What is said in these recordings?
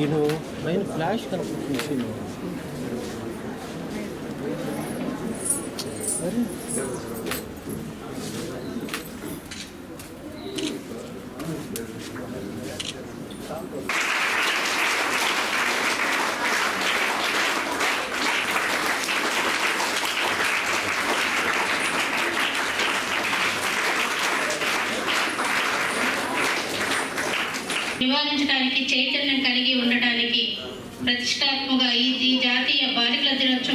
Filipino. May flash ka ng Filipino.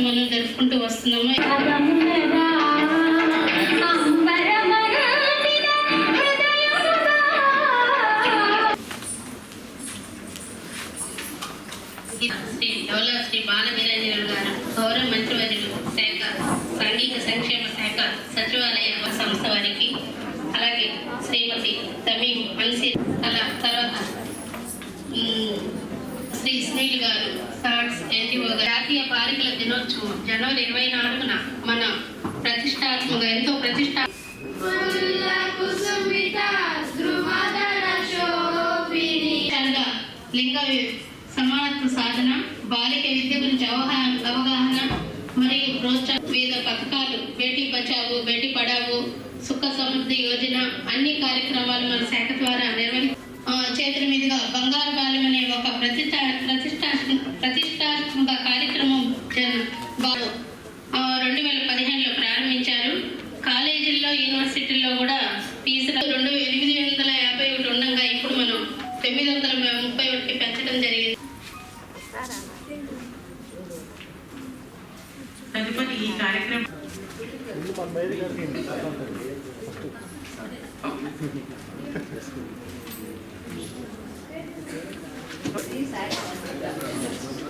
మనం జరుపుకుంటూ వస్తున్నాము. బాలిక విద్య గురించి అవగాహన అవగాహన మరియు ప్రోత్సాహం వివిధ పథకాలు బేటీ బచావో బేటీ పడావు సుఖ సమృద్ధి యోజన అన్ని కార్యక్రమాలు మన శాఖ ద్వారా నిర్వహి చేతుల మీదుగా బంగారు బాల్యం అనే ఒక ప్రతిష్ట ప్రతిష్టాత్మక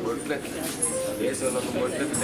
బొట్లకి దేశంలో బొట్లకి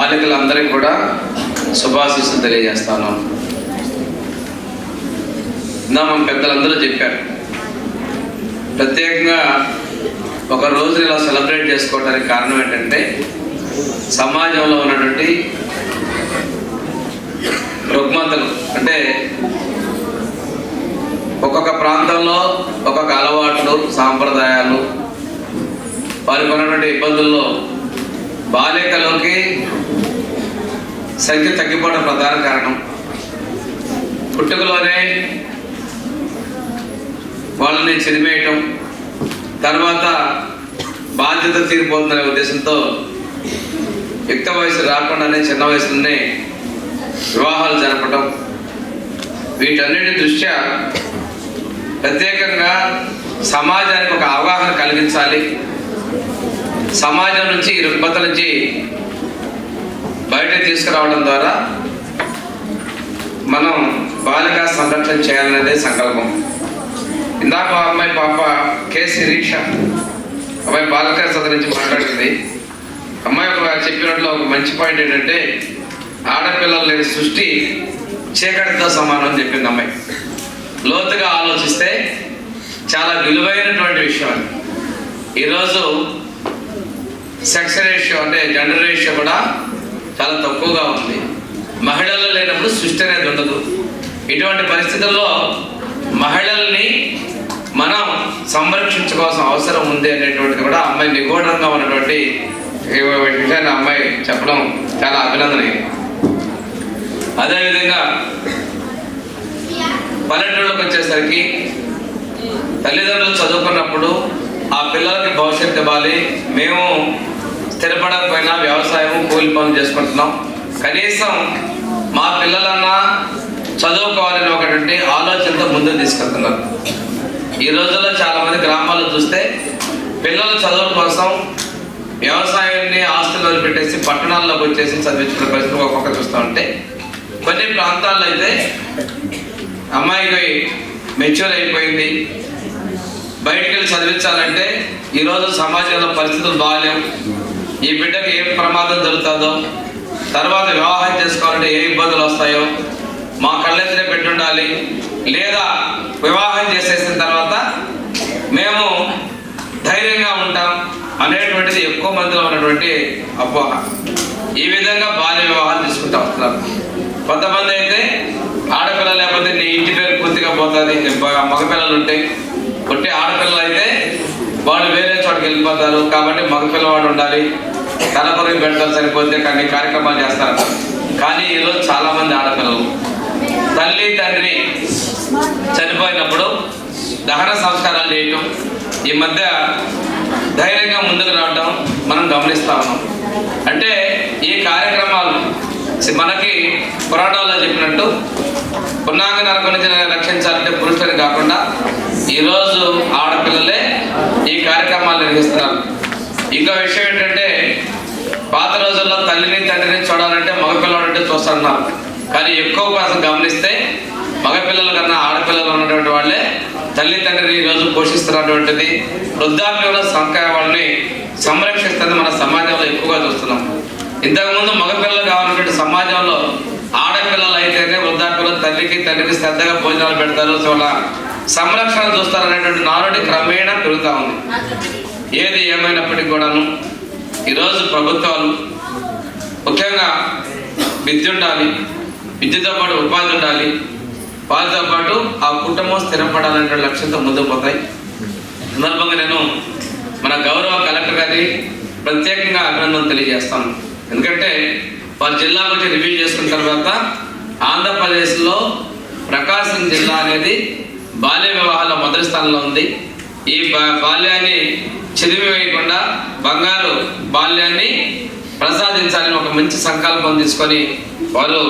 బాలికలందరికీ కూడా శుభాశీస్సులు తెలియజేస్తాను. ఇందా మన పెద్దలందరూ చెప్పారు. ప్రత్యేకంగా ఒక రోజుని ఇలా సెలబ్రేట్ చేసుకోవడానికి కారణం ఏంటంటే సమాజంలో ఉన్నటువంటి రుగ్మతలు. అంటే ఒక్కొక్క ప్రాంతంలో ఒక్కొక్క అలవాట్లు సాంప్రదాయాలు వారికి ఉన్నటువంటి ఇబ్బందుల్లో బాలికలోకి సంఖ్య తగ్గిపోవడం ప్రధాన కారణం. పుట్టుకలోనే వాళ్ళని చెదిమేయటం తర్వాత బాధ్యత తీరిపోతుందనే ఉద్దేశంతో యుక్త వయసు రాకుండానే చిన్న వయసులోనే వివాహాలు జరపడం వీటన్నిటి దృష్ట్యా ప్రత్యేకంగా సమాజానికి ఒక అవగాహన కలిగించాలి. సమాజం నుంచి రుగ్మత నుంచి బయట తీసుకురావడం ద్వారా మనం బాలికా సంరక్షణ చేయాలనేదే సంకల్పం. ఇందాక అమ్మాయి పాప కె శిరీష అమ్మాయి బాలికా సభ నుంచి మాట్లాడింది అమ్మాయి ఒక చెప్పినట్లు ఒక మంచి పాయింట్ ఏంటంటే ఆడపిల్లలు లేని సృష్టి చీకటితో సమానం అని చెప్పింది అమ్మాయి. లోతుగా ఆలోచిస్తే చాలా విలువైనటువంటి విషయం ఈరోజు సెక్స్ రేషియో అంటే జెండర్ రేషియో కూడా చాలా తక్కువగా ఉంది. మహిళలు లేనప్పుడు సృష్టి అనేది ఉండదు. ఇటువంటి పరిస్థితుల్లో మహిళల్ని మనం సంరక్షించుకోవాల్సిన అవసరం ఉంది అనేటువంటిది కూడా అమ్మాయి నిగూఢంగా ఉన్నటువంటి విషయాన్ని అమ్మాయి చెప్పడం చాలా అభినందనీయం. అదేవిధంగా పల్లెటూళ్ళకి వచ్చేసరికి తల్లిదండ్రులు చదువుకున్నప్పుడు ఆ పిల్లలకి భవిష్యత్తు ఇవ్వాలి. మేము స్థిరపడకపోయినా వ్యవసాయం కూలి పనులు చేసుకుంటున్నాం. కనీసం మా పిల్లలన్నా చదువుకోవాలని ఒకటి ఆలోచనతో ముందుకు తీసుకెళ్తున్నారు. ఈ రోజుల్లో చాలామంది గ్రామాల్లో చూస్తే పిల్లల చదువుల కోసం వ్యవసాయాన్ని ఆస్తులు పెట్టేసి పట్టణాల్లోకి వచ్చేసి చదివించుకునే పరిస్థితి ఒక్కొక్క చూస్తూ ఉంటే కొన్ని ప్రాంతాల్లో అయితే అమ్మాయికి మెచ్యూర్ అయిపోయింది. బయటికి వెళ్ళి చదివించాలంటే ఈరోజు సమాజంలో పరిస్థితులు బాగాలేవు ఈ బిడ్డకి ఏం ప్రమాదం జరుగుతుందో తర్వాత వివాహం చేసుకోవాలంటే ఏ ఇబ్బందులు వస్తాయో మా కళ్ళెత్తిన పెట్టి ఉండాలి లేదా వివాహం చేసేసిన తర్వాత మేము ధైర్యంగా ఉంటాం అనేటువంటిది ఎక్కువ మందిలో ఉన్నటువంటి అపోహ. ఈ విధంగా బాల్య వివాహాలు తీసుకుంటా వస్తున్నారు కొంతమంది అయితే ఆడపిల్ల లేకపోతే నీ ఇంటి పేరు పూర్తిగా పోతుంది మగపిల్లలు ఉంటాయి కొట్టే ఆడపిల్లలు అయితే వాళ్ళు వేరే చోటుకి వెళ్ళిపోతారు. కాబట్టి మగపిల్లవాడు ఉండాలి. తలపరికి పెట్టడం సరిపోతే కానీ కార్యక్రమాలు చేస్తారు. కానీ ఈరోజు చాలా మంది ఆడపిల్లలు. తల్లి తండ్రి చనిపోయినప్పుడు దహన సంస్కారాలు చేయటం ఈ మధ్య ధైర్యంగా ముందుకు రావటం మనం గమనిస్తా ఉన్నాం. అంటే ఈ కార్యక్రమాలు మనకి పురాణాల్లో చెప్పినట్టు పున్నాంగ నరకం నుంచి రక్షించాలంటే పురుషులని కాకుండా ఈరోజు ఆడపిల్లలే ఈ కార్యక్రమాలు నిర్వహిస్తున్నారు. ఇంకో విషయం ఏంటంటే పాత రోజుల్లో తల్లిని తండ్రిని చూడాలంటే మగపిల్లలంటే అంటే చూస్తున్నారు కానీ ఎక్కువ కోసం గమనిస్తే మగపిల్లల కన్నా ఆడపిల్లలు ఉన్నటువంటి వాళ్ళే తల్లి తండ్రిని ఈరోజు పోషిస్తున్నటువంటిది వృద్ధాప్యంలో సంఖ్య వాళ్ళని సంరక్షిస్తుంది మన సమాజంలో ఎక్కువగా చూస్తున్నాం. ఇంతకుముందు మగపిల్లలు కావాలన్నటువంటి సమాజంలో ఆడపిల్లలు అయితేనే వృద్ధాప్యంలో తల్లికి తండ్రికి శ్రద్ధగా భోజనాలు పెడతారు చాలా సంరక్షణ చూస్తారనేటువంటి నానుడి క్రమేణా పెరుగుతూ ఉంది. ఏది ఏమైనప్పటికీ కూడాను ఈరోజు ప్రభుత్వాలు ముఖ్యంగా విద్య ఉండాలి విద్యతో పాటు ఉపాధి ఉండాలి వాళ్ళతో పాటు ఆ కుటుంబం స్థిరపడాలనే లక్ష్యంతో ముందుకు పోతాయి. సందర్భంగా నేను మన గౌరవ కలెక్టర్ గారి ప్రత్యేకంగా అభినందన తెలియజేస్తాను. ఎందుకంటే వారి జిల్లా గురించి రివ్యూ చేసుకున్న తర్వాత ఆంధ్రప్రదేశ్లో ప్రకాశం జిల్లా అనేది బాల్య వివాహాల మొదటి స్థానంలో ఉంది. ఈ బాల్యాన్ని చెదిమి వేయకుండా బంగారు బాల్యాన్ని ప్రసాదించాలని ఒక మంచి సంకల్పం తీసుకొని వారు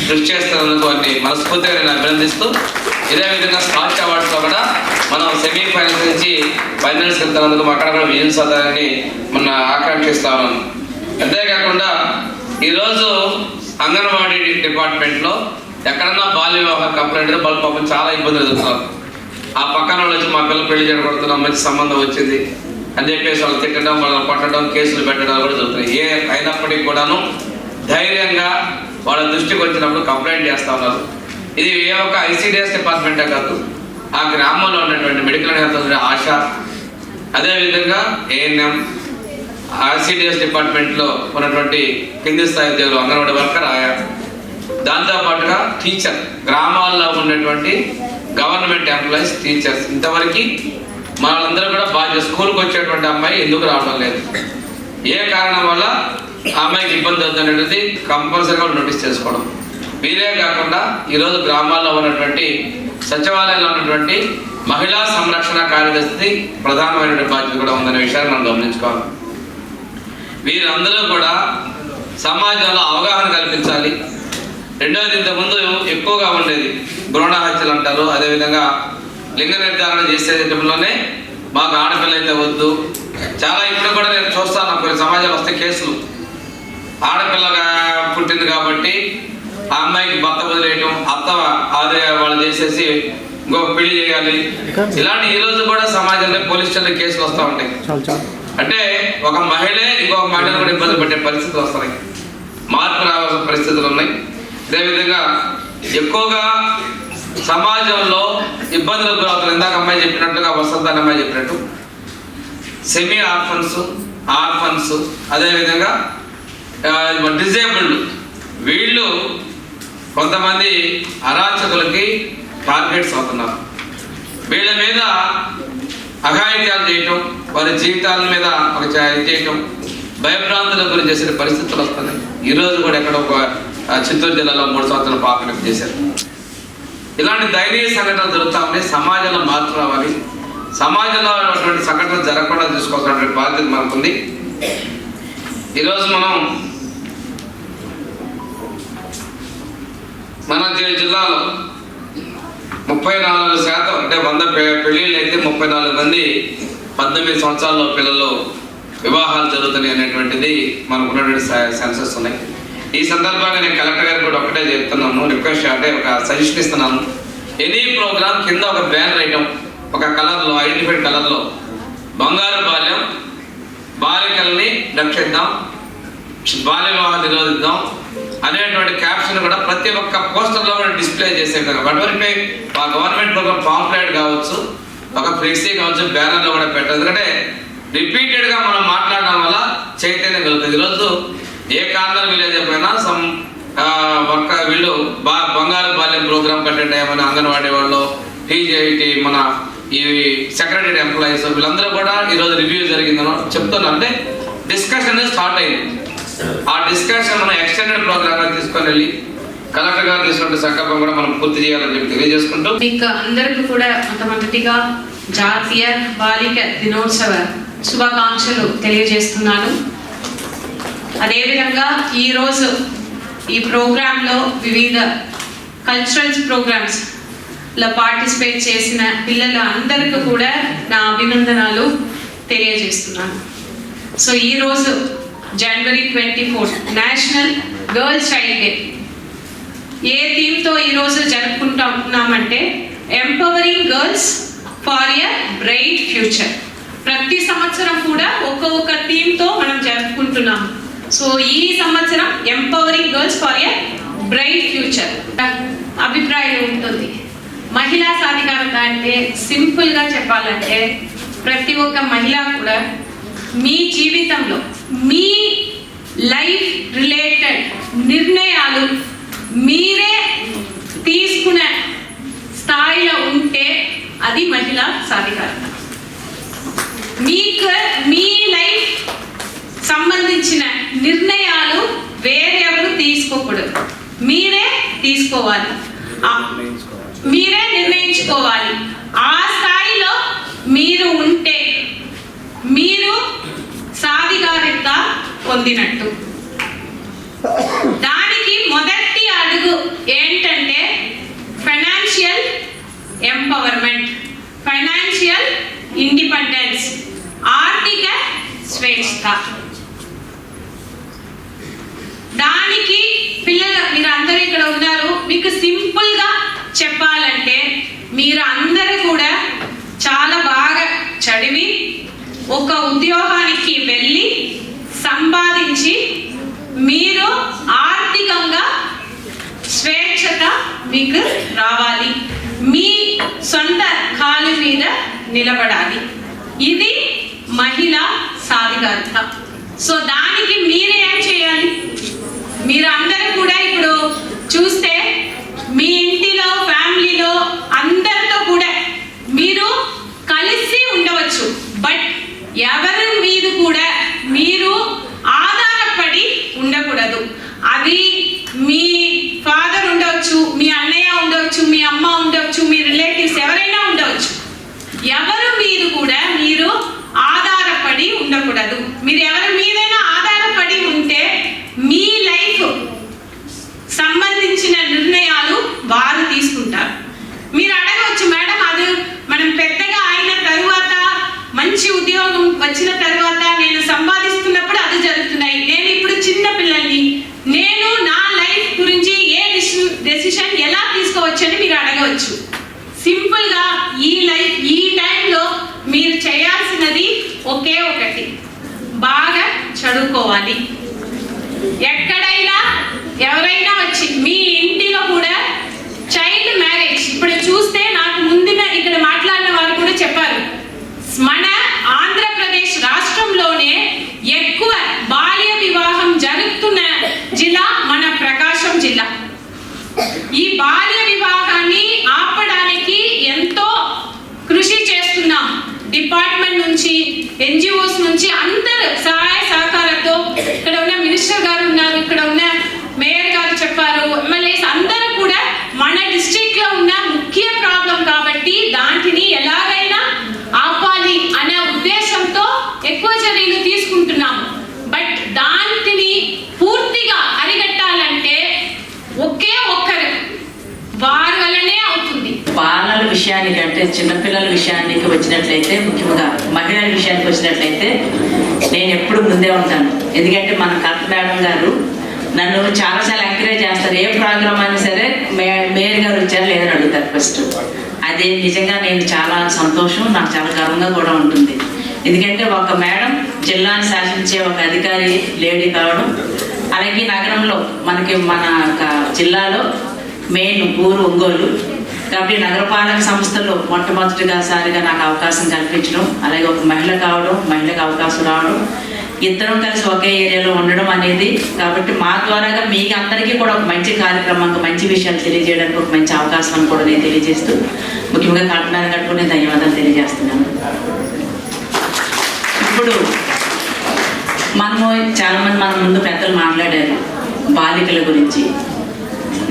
కృషి చేస్తున్నందుకు వారిని మనస్ఫూర్తిగా నేను అభినందిస్తూ ఇదే విధంగా స్కాచ్ అవార్డ్స్లో కూడా మనం సెమీ ఫైనల్స్ నుంచి ఫైనల్స్ వెళ్తున్నందుకు అక్కడ కూడా విజయం సాధారణని మొన్న ఆకాంక్షిస్తా ఉన్నాను అంతేకాకుండా ఈరోజు అంగన్వాడీ డిపార్ట్మెంట్లో ఎక్కడన్నా బాల్య వివాహ కంప్లైంట్ వాళ్ళు పాపం చాలా ఇబ్బందులు ఎదుర్కొన్నారు ఆ పక్కన వాళ్ళు వచ్చి మా పిల్లలు పెళ్ళి చేయబడుతున్నాం మంచి సంబంధం వచ్చింది అని చెప్పేసి వాళ్ళు తిట్టడం వాళ్ళని కొట్టడం కేసులు పెట్టడం కూడా జరుగుతున్నాయి. ఏ అయినప్పటికీ కూడాను ధైర్యంగా వాళ్ళ దృష్టికి వచ్చినప్పుడు కంప్లైంట్ చేస్తా ఉన్నారు. ఇది ఏ ఒక ఐసీడిఎస్ డిపార్ట్మెంటే కాదు ఆ గ్రామంలో ఉన్నటువంటి మెడికల్ హెల్త్ ఆశ. అదేవిధంగా ఏఎన్ఎం ఆర్సీడిఎస్ డిపార్ట్మెంట్లో ఉన్నటువంటి కింది స్థాయి ఉద్యోగులు అంగన్వాడీ వర్కర్ ఆయా దాంతోపాటుగా టీచర్ గ్రామాల్లో ఉన్నటువంటి గవర్నమెంట్ ఎంప్లాయీస్ టీచర్స్ ఇంతవరకు మనందరూ కూడా బాగా స్కూల్కి వచ్చేటువంటి అమ్మాయి ఎందుకు రావడం లేదు? ఏ కారణం వల్ల అమ్మాయికి ఇబ్బంది అవుతున్నది కంపల్సరీగా నోటీస్ చేసుకోవడం. వీరే కాకుండా ఈరోజు గ్రామాల్లో ఉన్నటువంటి సచివాలయంలో ఉన్నటువంటి మహిళా సంరక్షణ కార్యదర్శి ప్రధానమైనటువంటి బాధ్యత కూడా ఉందనే విషయాన్ని మనం గమనించుకోవాలి. వీరందరూ కూడా సమాజంలో అవగాహన కల్పించాలి. రెండవది ఇంతకుముందు ఎక్కువగా ఉండేది భ్రూణ హత్యలు అంటారు. అదేవిధంగా లింగ నిర్ధారణ చేసే విధంలోనే మాకు ఆడపిల్ల అయితే వద్దు. చాలా ఇప్పుడు కూడా నేను చూస్తాను కొన్ని సమాజంలో వస్తే కేసులు. ఆడపిల్లగా పుట్టింది కాబట్టి ఆ అమ్మాయికి భర్త వదిలేయటం అత్త అదే వాళ్ళు చేసేసి ఇంకొక పెళ్ళి చేయాలి. ఇలాంటి ఈ రోజు కూడా సమాజంలో పోలీస్ స్టేషన్ కేసులు వస్తూ ఉంటాయి. అంటే ఒక మహిళే ఇంకొక మహిళను కూడా ఇబ్బంది పెట్టే పరిస్థితులు వస్తున్నాయి. మార్పు రావాల్సిన పరిస్థితులు ఉన్నాయి. అదేవిధంగా ఎక్కువగా సమాజంలో ఇబ్బందులకు గురవుతున్న ఇందాక అమ్మాయి చెప్పినట్టుగా వసంత అమ్మాయి చెప్పినట్టు. సెమీ ఆర్ఫన్స్ ఆర్ఫన్స్ అదేవిధంగా డిజేబుల్డ్ వీళ్ళు కొంతమంది అరాచకులకి టార్గెట్స్ అవుతున్నారు. వీళ్ళ మీద అఘాయిత్యాలు చేయటం వారి జీవితాల మీద ఒక చేయటం భయభ్రాంతులకు గురి చేసే పరిస్థితులు వస్తున్నాయి. ఈరోజు కూడా ఎక్కడ ఒక చిత్తూరు జిల్లాలో మూడు సంవత్సరాల పాపను చేశారు. ఇలాంటి దయనీయ సంఘటనలు జరుగుతామని ఉన్నాయి. సమాజంలో మార్పు రావాలి. సమాజంలో ఉన్నటువంటి సంఘటనలు జరగకుండా చూసుకోవాల్సినటువంటి బాధ్యత మనకుంది. ఈరోజు మనం మన జిల్లాలో ముప్పై నాలుగు శాతం అంటే వంద పెళ్ళిళ్ళు అయితే ముప్పై నాలుగు మంది పద్దెనిమిది సంవత్సరాల్లో పిల్లలు వివాహాలు జరుగుతున్నాయి అనేటువంటిది మనకున్నటువంటి సెన్సెస్ ఉన్నాయి. ఈ సందర్భంగా నేను కలెక్టర్ గారికి కూడా ఒకటే చెప్తున్నాను రిక్వెస్ట్ అంటే ఒక సజెషన్ ఇస్తున్నాను. ఎనీ ప్రోగ్రామ్ కింద ఒక బ్యానర్ ఐటమ్ ఒక కలర్లో ఐడెంటిఫైడ్ కలర్లో. బంగారు బాల్యం బాలికల్ని రక్షిద్దాం బాల్య వివాహం నిరోధిద్దాం అనేటువంటి క్యాప్షన్ కూడా ప్రతి ఒక్క పోస్టర్లో కూడా డిస్ప్లే చేసే విధంగా. వటువరిపై ఆ గవర్నమెంట్ ప్రోగ్రామ్ పాంప్లెట్ కావచ్చు ఒక ఫ్లెక్సీ కావచ్చు బ్యానర్లో కూడా పెట్టారు. ఎందుకంటే రిపీటెడ్గా మనం మాట్లాడడం వల్ల చైతన్యం కలుగుతుంది. ఈరోజు ఏ కార్నర్ విలేజ్ అయిపోయినా సమ్ ఒక్క వీళ్ళు బా బంగారు బాల్యం ప్రోగ్రామ్ కంటెంట్ అయ్యామని అంగన్వాడీ వాళ్ళు టీజేఐటి మన ఈ సెక్రటరీ ఎంప్లాయీస్ వీళ్ళందరూ కూడా ఈరోజు రివ్యూ జరిగిందని చెప్తున్నారు అంటే డిస్కషన్ స్టార్ట్ అయింది. ఆ డిస్కషన్ మనం ఎక్స్టెండెడ్ ప్రోగ్రామ్ తీసుకొని వెళ్ళి కలెక్టర్ గారు తీసుకుంటే సంకల్పం కూడా మనం పూర్తి చేయాలని చెప్పి తెలియజేసుకుంటూ మీకు అందరికీ కూడా మొట్టమొదటిగా జాతీయ బాలిక దినోత్సవ శుభాకాంక్షలు తెలియజేస్తున్నాను. అదేవిధంగా ఈరోజు ఈ ప్రోగ్రాంలో వివిధ కల్చరల్స్ ప్రోగ్రామ్స్లో పార్టిసిపేట్ చేసిన పిల్లల అందరికీ కూడా నా అభినందనాలు తెలియజేస్తున్నాను. సో ఈరోజు January twenty fourth national girls child day a థీమ్తో ఈరోజు జరుపుకుంటున్నామంటే empowering girls for a bright future ప్రతి సంవత్సరం కూడా ఒక్కొక్క థీమ్తో మనం జరుపుకుంటున్నాం సో ఈ సంవత్సరం empowering girls for a bright future అభిప్రాయం ఉంటుంది. మహిళా సాధికారత అంటే సింపుల్గా చెప్పాలంటే ప్రతి ఒక్క మహిళ కూడా మీ జీవితంలో మీ లైఫ్ రిలేటెడ్ నిర్ణయాలు మీరే తీసుకునే స్థాయిలో ఉంటే అది మహిళా సాధికారత. మీకు మీ లైఫ్ సంబంధించిన నిర్ణయాలు వేరెవరు తీసుకోకూడదు. మీరే తీసుకోవాలి. మీరే నిర్ణయించుకోవాలి. ఆ స్థాయిలో మీరు ఉంటే మీరు సాధికారిత పొందినట్టు. దానికి మొదటి అడుగు ఏంటంటే ఫైనాన్షియల్ ఎంపవర్మెంట్ ఫైనాన్షియల్ ఇండిపెండెన్స్ ఆర్థిక స్వేచ్ఛ దానికి పిల్లలు మీరు అందరూ ఇక్కడ ఉన్నారు. మీకు సింపుల్గా చెప్పాలంటే మీరు అందరూ కూడా చాలా బాగా చదివి ఒక ఉద్యోగానికి వెళ్ళి సంపాదించి మీరు ఆర్థికంగా స్వేచ్ఛత మీకు రావాలి. మీ సొంత కాలు మీద నిలబడాలి. ఇది మహిళా సాధికారత. సో దాని మీరు అందరూ కూడా ఇప్పుడు చూస్తే మీ ఇంటిలో ఫ్యామిలీలో అందరితో కూడా మీరు కలిసి ఉండవచ్చు బట్ ఎవరి మీద కూడా మీరు ఆధారపడి ఉండకూడదు అది మీ ఫాదర్ ఉండవచ్చు మీ అన్నయ్య ఉండవచ్చు మీ అమ్మ ఉండవచ్చు మీ రిలేటివ్స్ ఎవరైనా ఉండవచ్చు ఎవరు మీరు కూడా మీరు ఆధారపడి ఉండకూడదు మీరు ఎవరి మీదైనా ఆధారపడి ఉంటే మీ లైఫ్ సంబంధించిన నిర్ణయాలు వారు తీసుకుంటారు మీరు అడగవచ్చు మేడం అది మనం పెద్దగా అయిన తరువాత మంచి ఉద్యోగం వచ్చిన తర్వాత నేను సంపాదిస్తున్నప్పుడు అది జరుగుతున్నాయి. నేను ఇప్పుడు చిన్న పిల్లల్ని. నేను నా లైఫ్ గురించి ఏ డెసిషన్ ఎలా తీసుకోవచ్చని మీరు అడగవచ్చు. సింపుల్గా ఈ లైఫ్ ఈ టైంలో మీరు చేయాల్సినది ఒకే ఒకటి. బాగా చదువుకోవాలి. ఎక్కడైనా ఎవరైనా వచ్చి మీ ఇంటిలో కూడా చైల్డ్ మ్యారేజ్ ఇప్పుడు చూస్తే నాకు ముందున ఇక్కడ మాట్లాడిన వారు కూడా చెప్పారు మన ఆంధ్రప్రదేశ్ రాష్ట్రంలోనే ఎక్కువ బాల్య వివాహం జరుగుతున్న జిల్లా మన ప్రకాశం జిల్లా ఈ బాల్య వివాహాన్ని ఆపడానికి ఎంతో కృషి చేస్తున్నాం డిపార్ట్మెంట్ నుంచి ఎన్జిఓస్ నుంచి అందరు సహాయ సహకారంతో ఇక్కడ ఉన్న మినిస్టర్ గారు ఉన్నారు ఇక్కడ ఉన్న మేయర్ గారు చెప్పారు ఎమ్మెల్యేస్ అందరూ కూడా మన డిస్ట్రిక్ట్లో ఉన్న ముఖ్య ప్రాబ్లం కాబట్టి దాంటిని ఎలాగైనా ఆపాలి అనే ఉద్దేశంతో ఎక్కువ చర్యలు తీసుకుంటున్నాము. బట్ దాంటిని పూర్తిగా అరిగట్టాలంటే ఒకే ఒక్కరు వారి వల్లనే అవుతుంది. బాలల విషయానికి అంటే చిన్నపిల్లల విషయానికి వచ్చినట్లయితే ముఖ్యంగా మహిళల విషయానికి వచ్చినట్లయితే నేను ఎప్పుడు ముందే ఉంటాను. ఎందుకంటే మన కరెక్ట్ మేడం గారు నన్ను చాలాసార్లు ఎంకరేజ్ చేస్తారు. ఏ ప్రోగ్రామ్ అయినా సరే మే మేయర్ గారు వచ్చారు లేదని అడుగుతారు ఫస్ట్ అది నిజంగా నేను చాలా సంతోషం నాకు చాలా గర్వంగా కూడా ఉంటుంది. ఎందుకంటే ఒక మేడం జిల్లాను శాసించే ఒక అధికారి లేడీ కావడం అలాగే నగరంలో మనకి మన యొక్క జిల్లాలో మెయిన్ ఊరు ఒంగోలు కాబట్టి నగరపాలక సంస్థలో మొట్టమొదటిగా సారిగా నాకు అవకాశం కల్పించడం అలాగే ఒక మహిళ కావడం మహిళకు అవకాశం రావడం ఇద్దరం కలిసి ఒకే ఏరియాలో ఉండడం అనేది కాబట్టి మా ద్వారాగా మీకు అందరికీ కూడా ఒక మంచి కార్యక్రమం ఒక మంచి విషయాలు తెలియజేయడానికి ఒక మంచి అవకాశం అని కూడా నేను తెలియజేస్తూ ముఖ్యంగా కల్పన గారికి నేను ధన్యవాదాలు తెలియజేస్తున్నాను. ఇప్పుడు మనము చాలామంది మన ముందు పెద్దలు మాట్లాడారు బాలికల గురించి.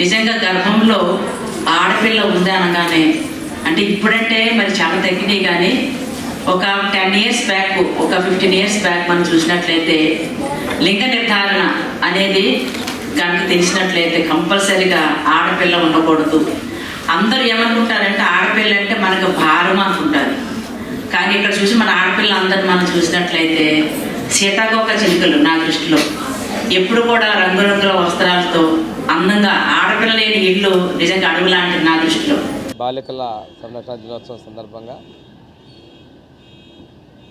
నిజంగా గర్భంలో ఆడపిల్ల ఉంది అనగానే అంటే ఇప్పుడంటే మరి చాలా తగ్గినాయి కానీ ఒక టెన్ ఇయర్స్ బ్యాక్ ఒక ఫిఫ్టీన్ ఇయర్స్ బ్యాక్ మనం చూసినట్లయితే లింగ నిర్ధారణ అనేది కనుక తెలిసినట్లయితే కంపల్సరీగా ఆడపిల్ల ఉండకూడదు. అందరూ ఏమనుకుంటారంటే ఆడపిల్ల అంటే మనకు భారం అనుకుంటారు. కానీ ఇక్కడ చూసి మన ఆడపిల్ల అందరిని మనం చూసినట్లయితే సీతాకోక చిలుకలు నా దృష్టిలో. ఎప్పుడు కూడా రంగురంగుల వస్త్రాలతో అందంగా ఆడపిల్ల లేని ఇల్లు నిజంగా అడుగు లాంటిది నా దృష్టిలో. బాలికల సంరక్షణ దినోత్సవం సందర్భంగా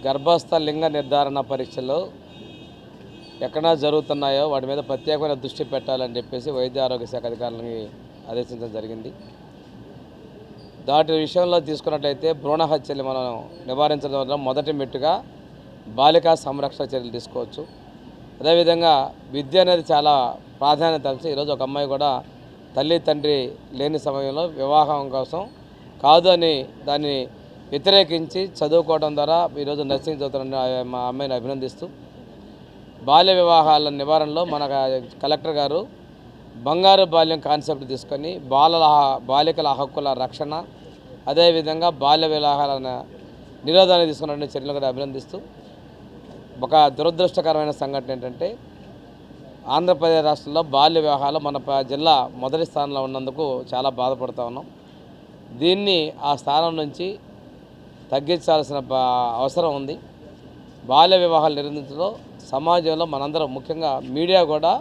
గర్భస్థ లింగ నిర్ధారణ పరీక్షలు ఎక్కడ జరుగుతున్నాయో వాటి మీద ప్రత్యేకమైన దృష్టి పెట్టాలని చెప్పేసి వైద్య ఆరోగ్య శాఖ అధికారులని ఆదేశించడం జరిగింది. దాటి విషయంలో తీసుకున్నట్లయితే భ్రూణ హత్యలు మనం నివారించడం వల్ల మొదటి మెట్టుగా బాలికా సంరక్షణ చర్యలు తీసుకోవచ్చు. అదేవిధంగా విద్య అనేది చాలా ప్రాధాన్యత అంశం. ఈరోజు ఒక అమ్మాయి కూడా తల్లి తండ్రి లేని సమయంలో వివాహం కోసం కాదు అని దాన్ని వ్యతిరేకించి చదువుకోవడం ద్వారా ఈరోజు నర్సింగ్ చదువుతున్న మా అమ్మాయిని అభినందిస్తూ బాల్య వివాహాల నివారణలో మన కలెక్టర్ గారు బంగారు బాల్యం కాన్సెప్ట్ తీసుకొని బాలల బాలికల హక్కుల రక్షణ అదేవిధంగా బాల్య వివాహాల నిరోధాన్ని తీసుకున్న చర్యలు కూడా అభినందిస్తూ ఒక దురదృష్టకరమైన సంఘటన ఏంటంటే ఆంధ్రప్రదేశ్ రాష్ట్రంలో బాల్య వివాహాలు మన జిల్లా మొదటి స్థానంలో ఉన్నందుకు చాలా బాధపడుతూ ఉన్నాం. దీన్ని ఆ స్థానం నుంచి తగ్గించాల్సిన అవసరం ఉంది. బాల్య వివాహాలు నిర్వహించడంలో సమాజంలో మనందరం ముఖ్యంగా మీడియా కూడా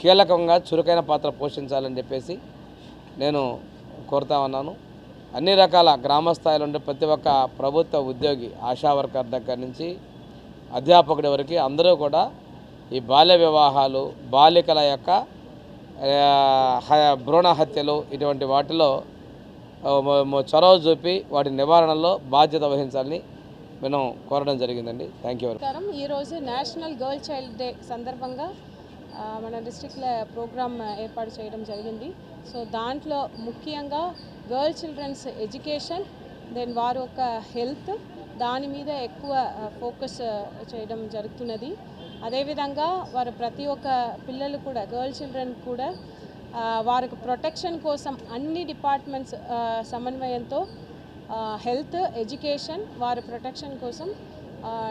కీలకంగా చురుకైన పాత్ర పోషించాలని చెప్పేసి నేను కోరుతా ఉన్నాను. అన్ని రకాల గ్రామ స్థాయిలో ఉండే ప్రతి ఒక్క ప్రభుత్వ ఉద్యోగి ఆశా వర్కర్ దగ్గర నుంచి అధ్యాపకుడి వరకు అందరూ కూడా ఈ బాల్య వివాహాలు బాలికల యొక్క భ్రూణ హత్యలు ఇటువంటి వాటిలో చొరవ చూపి వాటి నివారణలో బాధ్యత వహించాలని మేము కోరడం జరిగిందండి. థ్యాంక్ యూ ఈరోజు నేషనల్ గర్ల్ చైల్డ్ డే సందర్భంగా మన డిస్ట్రిక్ట్లో ప్రోగ్రామ్ ఏర్పాటు చేయడం జరిగింది. సో దాంట్లో ముఖ్యంగా గర్ల్ చిల్డ్రన్స్ ఎడ్యుకేషన్ దెన్ వారి ఒక హెల్త్ దాని మీద ఎక్కువ ఫోకస్ చేయడం జరుగుతున్నది. అదేవిధంగా వారు ప్రతి ఒక్క పిల్లలు కూడా గర్ల్ చిల్డ్రన్ కూడా వారికి ప్రొటెక్షన్ కోసం అన్ని డిపార్ట్మెంట్స్ సమన్వయంతో హెల్త్ ఎడ్యుకేషన్ వారి ప్రొటెక్షన్ కోసం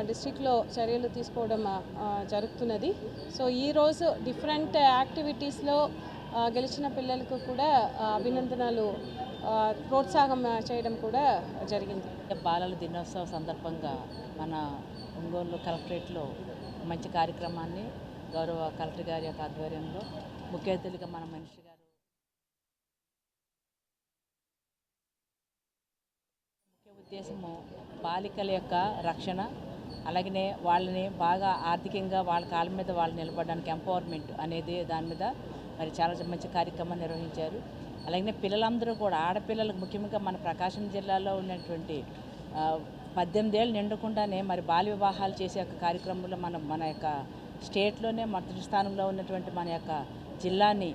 డిస్ట్రిక్ట్లో చర్యలు తీసుకోవడం జరుగుతున్నది. సో ఈరోజు డిఫరెంట్ యాక్టివిటీస్లో గెలిచిన పిల్లలకు కూడా అభినందనలు ప్రోత్సాహం చేయడం కూడా జరిగింది. బాలల దినోత్సవ సందర్భంగా మన ఒంగోలు కలెక్టరేట్లో మంచి కార్యక్రమాన్ని గౌరవ కలెక్టర్ గారి యొక్క ఆధ్వర్యంలో ముఖ్య అతిథులుగా మన మనిషి గారు ముఖ్య ఉద్దేశము బాలికల యొక్క రక్షణ అలాగనే వాళ్ళని బాగా ఆర్థికంగా వాళ్ళ కాళ్ళ మీద వాళ్ళు నిలబడడానికి ఎంపవర్మెంట్ అనేది దాని మీద మరి చాలా మంచి కార్యక్రమం నిర్వహించారు. అలాగనే పిల్లలందరూ కూడా ఆడపిల్లలకు ముఖ్యంగా మన ప్రకాశం జిల్లాలో ఉన్నటువంటి పద్దెనిమిది ఏళ్ళు నిండకుండానే మరి బాల్య వివాహాలు చేసే యొక్క కార్యక్రమంలో మనం మన యొక్క స్టేట్లోనే మొదటి స్థానంలో ఉన్నటువంటి మన యొక్క జిల్లాని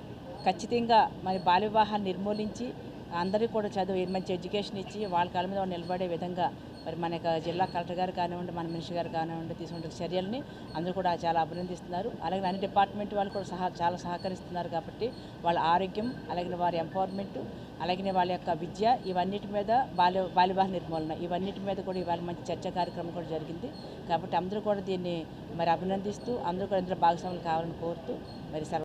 ఖచ్చితంగా మరి బాల్య వివాహాన్ని నిర్మూలించి అందరికీ కూడా చదువు మంచి ఎడ్యుకేషన్ ఇచ్చి వాళ్ళ కాళ్ళ మీద నిలబడే విధంగా మరి మన యొక్క జిల్లా కలెక్టర్ గారు కానివ్వండి మన మినిస్టర్ గారు కానివ్వండి తీసుకుంటున్న చర్యల్ని అందరూ కూడా చాలా అభినందిస్తున్నారు. అలాగే అన్ని డిపార్ట్మెంట్ వాళ్ళు కూడా సహా చాలా సహకరిస్తున్నారు కాబట్టి వాళ్ళ ఆరోగ్యం అలాగే వారి ఎంపవర్మెంట్ అలాగే వాళ్ళ యొక్క విద్య ఇవన్నిటి మీద బాల్య బాల్యవివాహ నిర్మూలన ఇవన్నిటి మీద కూడా ఇవాళ మంచి చర్చా కార్యక్రమం కూడా జరిగింది. కాబట్టి అందరూ కూడా దీన్ని మరి అభినందిస్తూ అందరూ కూడా ఇందులో భాగస్వాములు కావాలని కోరుతూ మరి